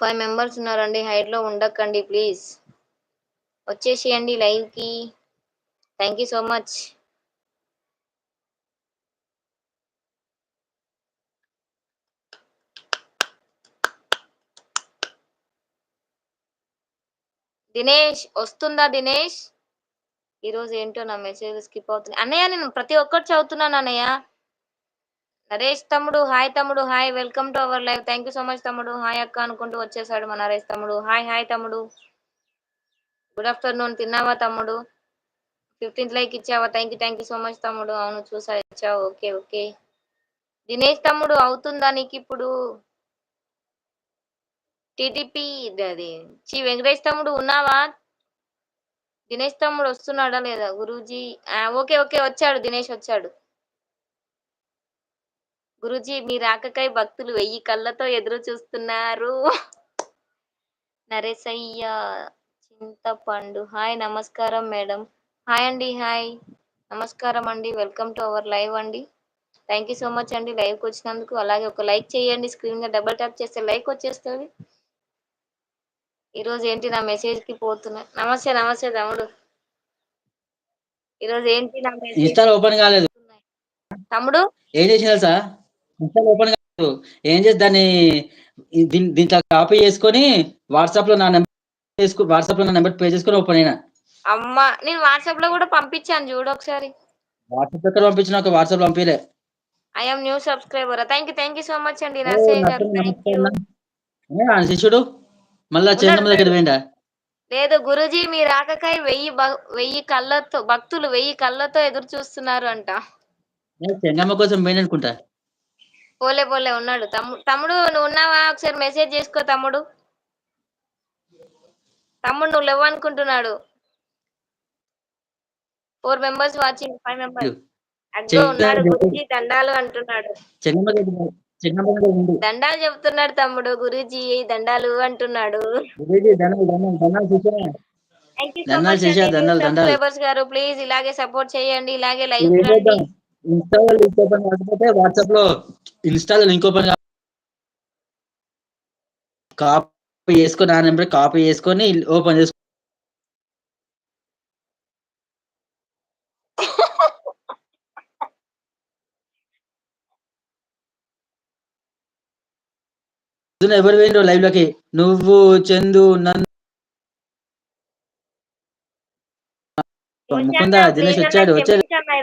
Five members ఉన్నారండి హైట్లో ఉండకండి ప్లీజ్. వచ్చేసేయండి లైవ్కి thank you so much. Dinesh వస్తుందా దినేష్? ఈరోజు ఏంటో నా మెసేజ్ స్కిప్ అవుతుంది. అన్నయ్య నేను ప్రతి ఒక్కటి చదువుతున్నాను అన్నయ్య. నరేష్ తమ్ముడు హాయ్ తమ్ముడు hi welcome to our live. Thank you so much తమ్ముడు. హాయ్ అక్క అనుకుంటూ వచ్చేసాడు మా నరేష్ తమ్ముడు. హాయ్ హాయ్ తమ్ముడు. గుడ్ ఆఫ్టర్నూన్ తిన్నావా తమ్ముడు? ఫిఫ్టీన్త్ లైక్ ఇచ్చావా? Thank you thank you so much తమ్ముడు. అవును చూసా ఇచ్చావు. ఓకే ఓకే దినేష్ తమ్ముడు అవుతుందా నీకు ఇప్పుడు? టీడీపీ అది. చి వెంకటేష్ తమ్ముడు ఉన్నావా? దినేష్ తమ్ముడు వస్తున్నాడా లేదా? గురూజీ. ఆ, ఓకే ఓకే వచ్చాడు. దినేష్ వచ్చాడు. గురూజీ మీ రాకకై భక్తులు వెయ్యి కళ్ళతో ఎదురు చూస్తున్నారు. నరేసయ్య చింతపండు. హాయ్ నమస్కారం మేడం. హాయ్ అండి హాయ్. నమస్కారం అండి వెల్కమ్ టు అవర్ లైవ్ అండి. థ్యాంక్ యూ సో మచ్ అండి లైవ్కి వచ్చినందుకు. అలాగే ఒక లైక్ చేయండి స్క్రీన్ మీద డబుల్ ట్యాప్ చేస్తే లైక్ వచ్చేస్తుంది. ఈ రోజు ఏంటి నా మెసేజ్కి పోతున్నా. నమస్తే నమస్తే తమ్ముడు. ఈ రోజు ఏంటి నా మెసేజ్? ఓపెన్ కాలేదు. తమ్ముడు? ఏం చేసిన తెలుసా ఓపెన్ కాలేదు ఏం చేసి దాన్ని? దీన్- దీంట్లో కాపీ చేసుకొని వాట్సాప్లో నా నెంబర్ చేసుకు వాట్సాప్లో నా నెంబర్ పే చేసుకొని ఓపెన్ అయినా. అమ్మా నేను వాట్సాప్లో కూడా పంపించాను చూడు ఒకసారి. వాట్సాప్ ఎక్కడ పంపించిన ఒక WhatsApp పంపిలే. I'm new subscriber thank you thank you so much అండి నర్సయ్య గారు. థ్యాంక్ యూ శిష్యుడు మళ్ళా చంద్రమ దగ్గర పోయిండా? లేదు గురుజీ మీ రాకకై వెయ్యి భ- వెయ్యి కళ్ళతో భక్తులు వెయ్యి కళ్ళతో ఎదురు చూస్తున్నారు అంట. చెంగమ్మ కోసం పోయింది అనుకుంటా పోలే పోలే ఉన్నాడు. తమ్ముడు నువ్వు ఉన్నావా? ఒకసారి మెసేజ్ చేసుకో తమ్ముడు. తమ్ముడు నువ్వు లేవు అనుకుంటున్నాడు. Four members watching five members అగ్గో ఉన్నాడు గురుజీ దండాలు అంటున్నాడు. దండాలు చెప్తున్నాడు తమ్ముడు గురూజీ దండాలు అంటున్నాడు. సబ్స్క్రైబర్స్ గారు. ప్లీజ్ ఇలాగే సపోర్ట్ చేయండి ఇలాగే లైవ్ వాట్సాప్లో ఇన్స్టాలో లింక్ ఓపెన్ కాపీ చేసుకొని ఆ నెంబర్ కాపీ చేసుకొని ఓపెన్ చేసుకో ఎవరు పోయిండ్రు లైవ్లోకి నువ్వు చందు నన్ను ముకుందా దినేష్ ప్లీజ్ వచ్చాడు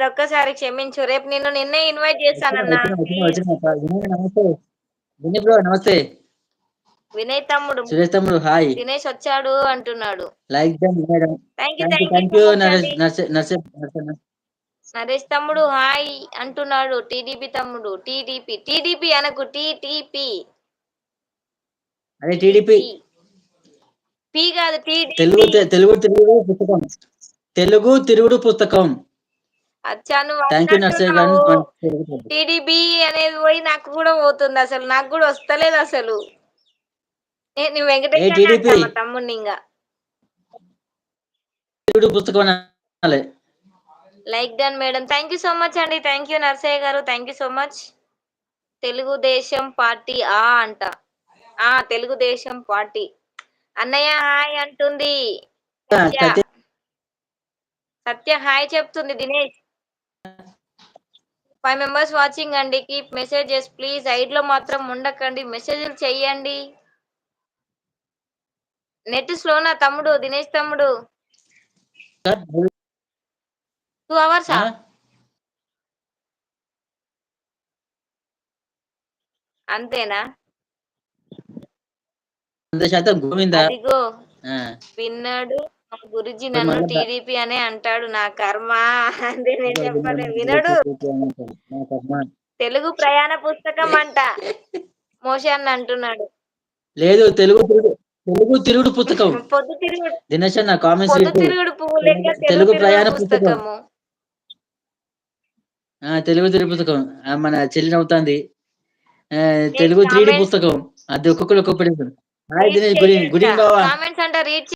ఒక్కసారి క్షమించు. రేపు నిన్ను నిన్నే ఇన్వైట్ చేస్తానన్నా. వినయ్ నమస్తే. వినయ్ బ్రో నమస్తే. వినయ్ తమ్ముడు. సురేష్ తమ్ముడు హాయ్. దినేష్ వచ్చాడు అంటున్నాడు. లైక్ దమ్ మేడం నరేష్ తమ్ముడు హాయ్ అంటున్నాడు. టీడీపీ తమ్ముడు టీడీపీ టీడీపీ అనకు టీటీపీ. అదే టీడీపీ. పీ కాదు తెలుగు టీడీపీ. తె- తెలుగు తిరుగుడు పుస్తకం. తెలుగు తిరుగుడు పుస్తకం. టీడీపీ అనేది పోయి నాకు కూడా పోతుంది అసలు. నాకు కూడా వస్తలేదు అసలు. TDP? అంటావా తమ్ముడిని ఇంకా? పుస్తకం like done madam thank you so much అండి. Thank you Narsaiah garu. Thank you so much Telugu Desam party ఆ అంట. ఆ తెలుగుదేశం పార్టీ. అన్నయ్య హాయ్ అంటుంది. సత్య హాయ్ చెప్తుంది దినేష్. ఫైవ్ మెంబర్స్ వాచింగ్ అండి. కీప్ మెసేజెస్ ప్లీజ్ ఐడ్లో మాత్రం ఉండకండి. మెసేజ్లు చెయ్యండి. నెట్ స్లోనా తమ్ముడు దినేష్ తమ్ముడు. Two hours? అంతేనా? గోవిందా. విన్నాడు. గురుజీ నన్ను టీడీపీ అనే అంటాడు నా కర్మ అంటే నేను చెప్పలే. వినడు. తెలుగు ప్రయాణ పుస్తకం అంట మోషాన్ని అంటున్నాడు. లేదు తెలుగు తెలుగు తిరుగుడు పుస్తకం. పొద్దు తిరుగుడు దినేష్ అన్న కామెంట్స్ తిరుగుడు పువ్వు లెక్క తెలుగు ప్రయాణ. పుస్తకము. తెలుగు తిరుగు పుస్తకం. మన చెల్లి నవ్వుతాంది. తెలుగు త్రీడి comments- పుస్తకం. అది ఒక్కొక్కరు ఒక్కొక్కటి hi Dinesh good good evening బావా. కామెంట్స్ అంట రీడ్